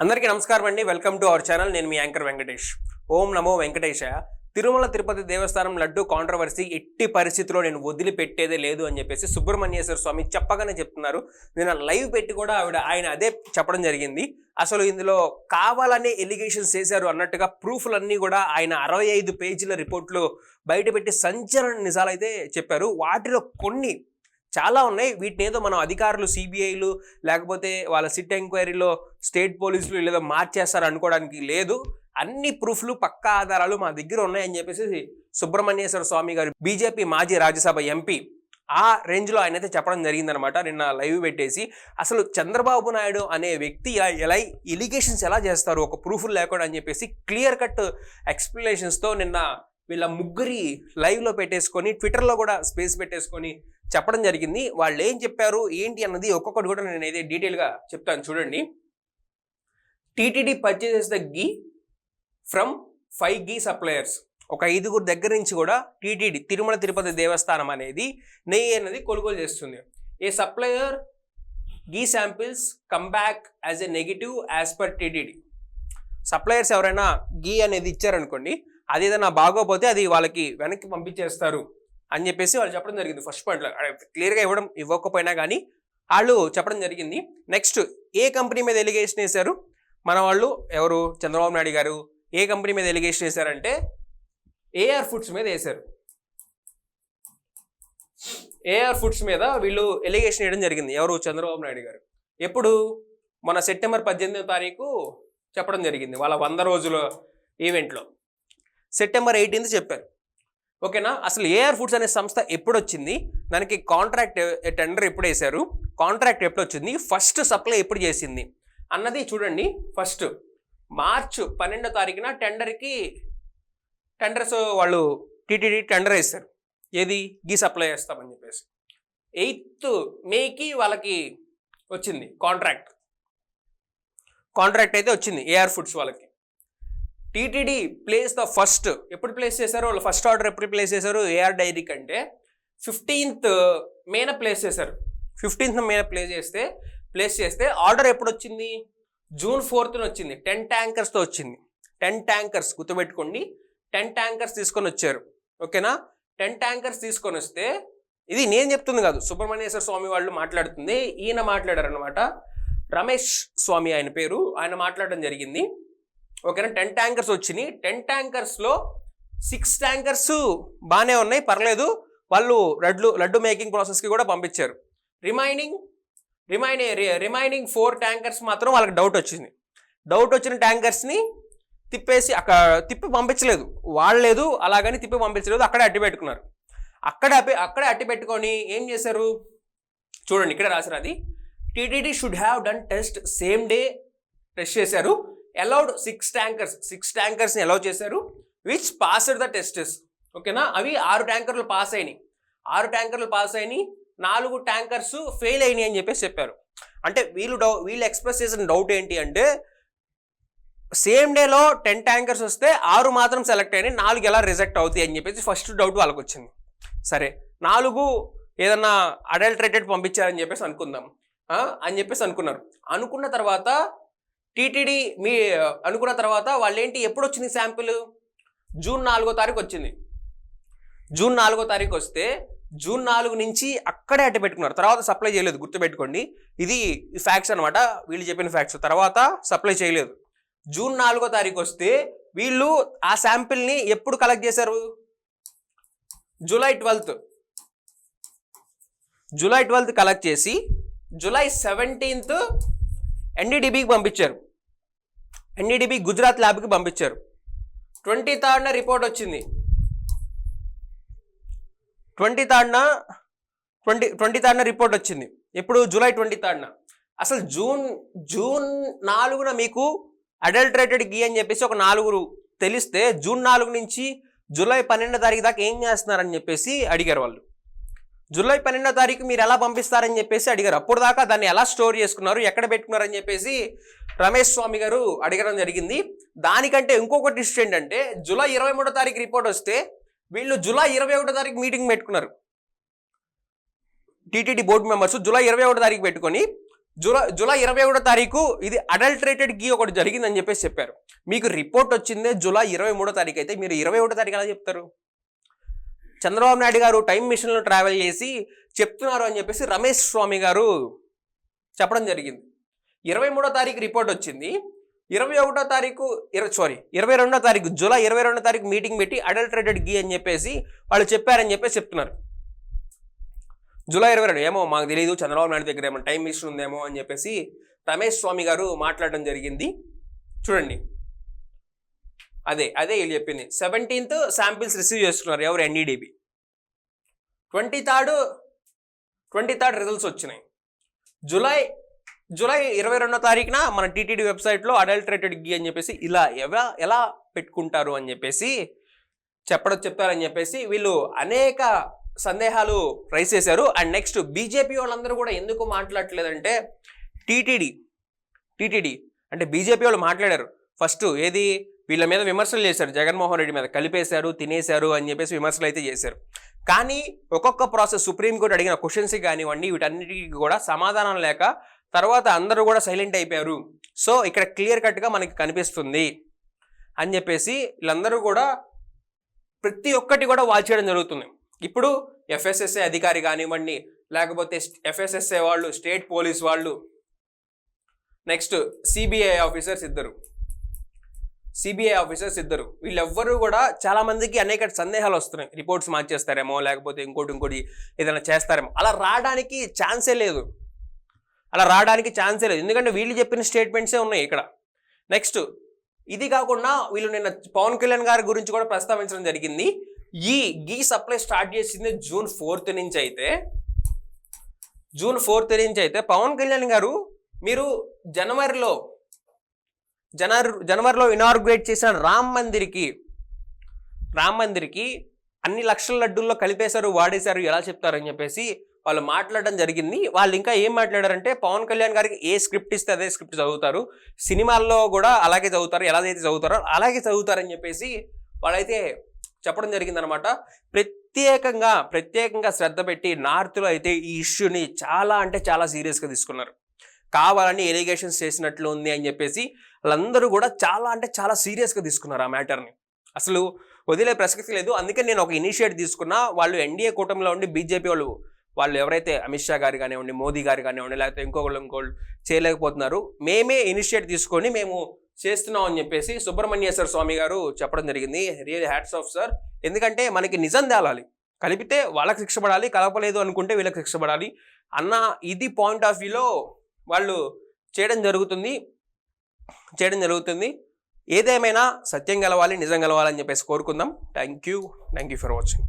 అందరికీ నమస్కారం అండి. Welcome to our channel. నేను మీ యాంకర్ వెంకటేష్. ఓం నమో వెంకటేశ తిరుమల తిరుపతి దేవస్థానం లడ్డు కాంట్రవర్సీ ఎట్టి పరిస్థితిలో నేను వదిలిపెట్టేదే లేదు అని చెప్పేసి సుబ్రహ్మణ్యేశ్వర స్వామి చెప్పగానే చెప్తున్నారు. నేను లైవ్ పెట్టి కూడా ఆవిడ ఆయన అదే చెప్పడం జరిగింది. అసలు ఇందులో కావాలనే ఎలిగేషన్స్ చేశారు అన్నట్టుగా ప్రూఫ్లన్నీ కూడా ఆయన అరవై ఐదు పేజీల రిపోర్ట్లు బయటపెట్టి సంచలన నిజాలైతే చెప్పారు. వాటిలో కొన్ని చాలా ఉన్నాయి. వీటిని ఏదో మనం అధికారులు సిబిఐలు లేకపోతే వాళ్ళ సిట్ ఎంక్వైరీలో స్టేట్ పోలీసులు లేదా మార్చేస్తారు అనుకోవడానికి లేదు. అన్ని ప్రూఫ్లు పక్కా ఆధారాలు మా దగ్గర ఉన్నాయని చెప్పేసి సుబ్రహ్మణ్యేశ్వర స్వామి గారు బీజేపీ మాజీ రాజ్యసభ ఎంపీ ఆ రేంజ్లో ఆయన అయితే చెప్పడం జరిగిందనమాట నిన్న లైవ్ పెట్టేసి అసలు చంద్రబాబు నాయుడు అనే వ్యక్తి ఇలా ఎలా ఎలిగేషన్స్ ఎలా చేస్తారు? ఒక ప్రూఫ్లు లేకుండా అని చెప్పేసి క్లియర్ కట్ ఎక్స్ప్లెనేషన్స్తో నిన్న వీళ్ళ ముగ్గురి లైవ్లో పెట్టేసుకొని ట్విట్టర్లో కూడా స్పేస్ పెట్టేసుకొని చెప్పడం జరిగింది. వాళ్ళు ఏం చెప్పారు? ఏంటి అన్నది ఒక్కొక్కటి కూడా నేను అయితే డీటెయిల్గా చెప్తాను చూడండి. TTD purchases the ghee from five ghee suppliers ఒక ఐదుగురు దగ్గర నుంచి కూడా టీటీడీ తిరుమల తిరుపతి దేవస్థానం అనేది నెయ్యి అనేది కొనుగోలు చేస్తుంది. ఏ supplier ghee samples come back as a negative as per TTD. Suppliers ఎవరైనా గీ అనేది ఇచ్చారనుకోండి అది ఏదైనా బాగోపోతే అది వాళ్ళకి వెనక్కి పంపించేస్తారు. అని చెప్పేసి వాళ్ళు చెప్పడం జరిగింది ఫస్ట్ పాయింట్లో క్లియర్గా ఇవ్వడం ఇవ్వకపోయినా కానీ వాళ్ళు చెప్పడం జరిగింది. నెక్స్ట్ ఏ కంపెనీ మీద ఎలిగేషన్ వేశారు? మన వాళ్ళు ఎవరు? చంద్రబాబు నాయుడు గారు. ఏ కంపెనీ మీద ఎలిగేషన్ వేశారంటే ఏఆర్ ఫుడ్స్ మీద వేశారు. ఏఆర్ ఫుడ్స్ మీద వీళ్ళు ఎలిగేషన్ వేయడం జరిగింది. ఎవరు? చంద్రబాబు నాయుడు గారు. ఎప్పుడు? మన సెప్టెంబర్ పద్దెనిమిదో తారీఖు చెప్పడం జరిగింది. వాళ్ళ వంద రోజుల ఈవెంట్లో సెప్టెంబర్ ఎయిటీన్త్ చెప్పారు. ఓకేనా? అసలు ఏఆర్ ఫుడ్స్ అనే సంస్థ ఎప్పుడు వచ్చింది దానికి కాంట్రాక్ట్ టెండర్ ఎప్పుడు వేశారు కాంట్రాక్ట్ ఎప్పుడు వచ్చింది ఫస్ట్ సప్లై ఎప్పుడు చేసింది? అన్నది చూడండి. ఫస్ట్ మార్చ్ పన్నెండో తారీఖున టెండర్కి టెండర్స్ వాళ్ళు టీటీడీ టెండర్ వేస్తారు ఏది? గీ సప్లై చేస్తామని చెప్పేసి. ఎయిత్ మేకి వాళ్ళకి వచ్చింది కాంట్రాక్ట్ కాంట్రాక్ట్ అయితే వచ్చింది ఏఆర్ ఫుడ్స్ వాళ్ళకి. టీటీడీ ప్లేస్ ద ఫస్ట్ ఎప్పుడు ప్లేస్ చేశారు? వాళ్ళు ఫస్ట్ ఆర్డర్ ఎప్పుడు ప్లేస్ చేశారు? ఏఆర్ డైరీ కంటే ఫిఫ్టీన్త్ మేన ప్లేస్ చేశారు. ఫిఫ్టీన్త్ మేన ప్లేస్ చేస్తే ప్లేస్ చేస్తే ఆర్డర్ ఎప్పుడు వచ్చింది? జూన్ ఫోర్త్న వచ్చింది. టెన్ ట్యాంకర్స్తో వచ్చింది. టెన్ ట్యాంకర్స్ గుర్తుపెట్టుకోండి. టెన్ ట్యాంకర్స్ తీసుకొని వచ్చారు. ఓకేనా? టెన్ ట్యాంకర్స్ తీసుకొని వస్తే ఇది నేను చెప్తుంది కాదు. సుబ్రహ్మణ్యేశ్వర స్వామి వాళ్ళు మాట్లాడుతుంది. ఈయన మాట్లాడారు అనమాట రమేష్ స్వామి ఆయన పేరు. ఆయన మాట్లాడడం జరిగింది. ఓకేనా? టెన్ ట్యాంకర్స్ వచ్చినాయి. టెన్ ట్యాంకర్స్లో సిక్స్ ట్యాంకర్స్ బాగానే ఉన్నాయి. పర్లేదు. వాళ్ళు లడ్లు లడ్డు మేకింగ్ ప్రాసెస్కి కూడా పంపించారు. Remaining remaining remaining four tankers మాత్రం వాళ్ళకి డౌట్ వచ్చింది. డౌట్ వచ్చిన ట్యాంకర్స్ని తిప్పేసి అక్కడ తిప్పి పంపించలేదు. వాళ్ళలేదు అలాగని తిప్పి పంపించలేదు. అక్కడే అట్టి పెట్టుకున్నారు. అక్కడ అక్కడే అట్టి పెట్టుకొని ఏం చేశారు? చూడండి ఇక్కడ రాశారు అది. TTD should have done test same day test చేశారు. అలౌడ్ సిక్స్ ట్యాంకర్స్ సిక్స్ ట్యాంకర్స్ని అలౌ చేశారు. విచ్ పాస్డ్ ద టెస్టెస్ ఓకేనా అవి ఆరు ట్యాంకర్లు పాస్ అయినాయి. ఆరు ట్యాంకర్లు పాస్ అయినాయి. నాలుగు ట్యాంకర్స్ ఫెయిల్ అయినాయి అని చెప్పేసి చెప్పారు. అంటే వీళ్ళు డౌ వీళ్ళు ఎక్స్ప్రెస్ చేసిన డౌట్ ఏంటి అంటే సేమ్ డేలో టెన్ ట్యాంకర్స్ వస్తే ఆరు మాత్రం సెలెక్ట్ అయినాయి. నాలుగు ఎలా రిజెక్ట్ అవుతాయి అని చెప్పేసి ఫస్ట్ డౌట్ వాళ్ళకి వచ్చింది. సరే నాలుగు ఏదన్నా అడల్ట్రేటెడ్ పంపించారని చెప్పేసి అనుకుందాం. అని చెప్పేసి అనుకున్నారు. అనుకున్న తర్వాత టీటీడీ మీ అనుకున్న తర్వాత వాళ్ళు ఏంటి ఎప్పుడు వచ్చింది శాంపిల్? జూన్ నాలుగో తారీఖు వచ్చింది జూన్ నాలుగో తారీఖు వస్తే జూన్ నాలుగు నుంచి అక్కడే అట్ట పెట్టుకున్నారు. తర్వాత సప్లై చేయలేదు గుర్తుపెట్టుకోండి. ఇది ఫ్యాక్ట్స్ అనమాట వీళ్ళు చెప్పిన ఫ్యాక్ట్స్ తర్వాత సప్లై చేయలేదు. జూన్ నాలుగో తారీఖు వస్తే వీళ్ళు ఆ శాంపిల్ని ఎప్పుడు కలెక్ట్ చేశారు? July twelfth. July twelfth collect చేసి జూలై సెవెంటీన్త్ ఎన్డీడీబీకి పంపించారు. ఎన్డీడీబీ గుజరాత్ ల్యాబ్కి పంపించారు. ట్వంటీ థర్డ్న రిపోర్ట్ వచ్చింది. ట్వంటీ థర్డ్న ట్వంటీ ట్వంటీ థర్డ్న రిపోర్ట్ వచ్చింది. ఎప్పుడు? జూలై ట్వంటీ థర్డ్న. అసలు జూన్ జూన్ నాలుగున మీకు అడల్టరేటెడ్ గీ అని చెప్పేసి ఒక నాలుగురు తెలిస్తే జూన్ నాలుగు నుంచి జూలై పన్నెండో తారీఖు దాకా ఏం చేస్తున్నారని చెప్పేసి అడిగారు వాళ్ళు. జూలై పన్నెండో తారీఖు మీరు ఎలా పంపిస్తారని చెప్పేసి అడిగారు. అప్పుడు దాకా దాన్ని ఎలా స్టోర్ చేసుకున్నారు ఎక్కడ పెట్టుకున్నారని చెప్పేసి రమేష్ స్వామి గారు అడగడం జరిగింది. దానికంటే ఇంకొక డిస్ట్ ఏంటంటే జూలై ఇరవై మూడో తారీఖు రిపోర్ట్ వస్తే వీళ్ళు జూలై ఇరవై ఒకటో తారీఖు మీటింగ్ పెట్టుకున్నారు. టీటీడీ బోర్డు మెంబర్స్ జూలై ఇరవై ఒకటో తారీఖు పెట్టుకొని జూలై జూలై ఇరవై ఒకటో తారీఖు ఇది అడల్టరేటెడ్ గీ ఒకటి జరిగిందని చెప్పేసి చెప్పారు. మీకు రిపోర్ట్ వచ్చిందే జూలై ఇరవై మూడో తారీఖు అయితే మీరు ఇరవై ఒకటో తారీఖు ఎలా చెప్తారు? చంద్రబాబు నాయుడు గారు టైం మిషన్లో ట్రావెల్ చేసి చెప్తున్నారు అని చెప్పేసి రమేష్ స్వామి గారు చెప్పడం జరిగింది. ఇరవై మూడో తారీఖు రిపోర్ట్ వచ్చింది. ఇరవై ఒకటో తారీఖు ఇరవై సారీ ఇరవై రెండో తారీఖు జూలై ఇరవై రెండో తారీఖు మీటింగ్ పెట్టి అడల్టరేటెడ్ గీ అని చెప్పేసి వాళ్ళు చెప్పారని చెప్పేసి చెప్తున్నారు. జూలై ఇరవై రెండు ఏమో మాకు తెలియదు చంద్రబాబు నాయుడు దగ్గర ఏమో టైం మిషన్ ఉందేమో అని చెప్పేసి రమేష్ స్వామి గారు మాట్లాడడం జరిగింది. చూడండి అదే అదే వీళ్ళు చెప్పింది. సెవెంటీన్త్ శాంపిల్స్ రిసీవ్ చేస్తున్నారు ఎవరు? NDDB twenty third twenty third results వచ్చినాయి. జూలై జూలై ఇరవై రెండో తారీఖున మన టీటీడీ వెబ్సైట్లో అడల్టరేటెడ్ గీ అని చెప్పేసి ఇలా ఎలా ఎలా పెట్టుకుంటారు అని చెప్పేసి చెప్పడం చెప్తారని చెప్పేసి వీళ్ళు అనేక సందేహాలు రైస్ చేశారు. అండ్ నెక్స్ట్ బీజేపీ వాళ్ళందరూ కూడా ఎందుకు మాట్లాడట్లేదంటే టీటీడీ టీటీడీ అంటే బీజేపీ వాళ్ళు మాట్లాడారు. ఫస్ట్ ఏది? వీళ్ళ మీద విమర్శలు చేశారు. జగన్మోహన్ రెడ్డి మీద కలిపేశారు తినేశారు అని చెప్పేసి విమర్శలు అయితే చేశారు. కానీ ఒక్కొక్క ప్రాసెస్ సుప్రీంకోర్టు అడిగిన క్వశ్చన్స్కి కానివ్వండి వీటన్నిటికీ కూడా సమాధానం లేక తర్వాత అందరూ కూడా సైలెంట్ అయిపోయారు. సో ఇక్కడ క్లియర్ కట్గా మనకి కనిపిస్తుంది అని చెప్పేసి వీళ్ళందరూ కూడా ప్రతి ఒక్కటి కూడా వాచ్ చేయడం జరుగుతుంది. ఇప్పుడు ఎఫ్ఎస్ఎస్ఏ అధికారి కానివ్వండి లేకపోతే ఎఫ్ఎస్ఎస్ఏ వాళ్ళు స్టేట్ పోలీస్ వాళ్ళు నెక్స్ట్ సిబిఐ ఆఫీసర్స్ ఇద్దరు. సిబిఐ ఆఫీసర్స్ ఇద్దరు. వీళ్ళెవ్వరూ కూడా చాలా మందికి అనేక సందేహాలు వస్తున్నాయి. రిపోర్ట్స్ మార్చేస్తారేమో లేకపోతే ఇంకోటి ఇంకోటి ఏదైనా చేస్తారేమో. అలా రావడానికి ఛాన్సే లేదు. అలా రావడానికి ఛాన్సే లేదు. ఎందుకంటే వీళ్ళు చెప్పిన స్టేట్మెంట్సే ఉన్నాయి ఇక్కడ. నెక్స్ట్ ఇది కాకుండా వీళ్ళు నిన్న పవన్ కళ్యాణ్ గారి గురించి కూడా ప్రస్తావించడం జరిగింది. ఈ గీ సప్లై స్టార్ట్ చేసింది జూన్ ఫోర్త్ నుంచి అయితే జూన్ ఫోర్త్ నుంచి అయితే పవన్ కళ్యాణ్ గారు మీరు జనవరిలో జనవరి జనవరిలో ఇనార్గ్రేట్ చేసిన రామ్ మందిర్కి రామ్ మందిర్కి అన్ని లక్షల లడ్డూల్లో కలిపేశారు వాడేశారు ఎలా చెప్తారని చెప్పేసి వాళ్ళు మాట్లాడడం జరిగింది. వాళ్ళు ఇంకా ఏం మాట్లాడారంటే పవన్ కళ్యాణ్ గారికి ఏ స్క్రిప్ట్ ఇస్తే అదే స్క్రిప్ట్ చదువుతారు. సినిమాల్లో కూడా అలాగే చదువుతారు ఎలాగైతే చదువుతారో అలాగే చదువుతారని చెప్పేసి వాళ్ళైతే చెప్పడం జరిగిందనమాట. ప్రత్యేకంగా ప్రత్యేకంగా శ్రద్ధ పెట్టి నార్త్లో అయితే ఈ ఇష్యూని చాలా అంటే చాలా సీరియస్గా తీసుకున్నారు. కావాలని ఎలిగేషన్స్ చేసినట్లు ఉంది అని చెప్పేసి వాళ్ళందరూ కూడా చాలా అంటే చాలా సీరియస్గా తీసుకున్నారు ఆ మ్యాటర్ని. అసలు వదిలే ప్రసక్తి లేదు. అందుకే నేను ఒక ఇనిషియేట్ తీసుకున్నా వాళ్ళు ఎన్డీఏ కూటమిలో ఉండి బీజేపీ వాళ్ళు వాళ్ళు ఎవరైతే అమిత్ షా గారు కానివ్వండి మోదీ గారు కానివ్వండి లేకపోతే ఇంకొకళ్ళు ఇంకోళ్ళు చేయలేకపోతున్నారు మేమే ఇనిషియేట్ తీసుకొని మేము చేస్తున్నాం అని చెప్పేసి సుబ్రహ్మణ్యేశ్వర స్వామి గారు చెప్పడం జరిగింది. Real hats off sir. ఎందుకంటే మనకి నిజం తేలాలి. కలిపితే వాళ్ళకి శిక్ష పడాలి కలపలేదు అనుకుంటే వీళ్ళకి శిక్ష పడాలి అన్న ఇది పాయింట్ ఆఫ్ వ్యూలో వాళ్ళు చేయడం జరుగుతుంది. చేయడం జరుగుతుంది. ఏదేమైనా సత్యం గెలవాలి నిజం గెలవాలని చెప్పేసి కోరుకుందాం. Thank you thank you for watching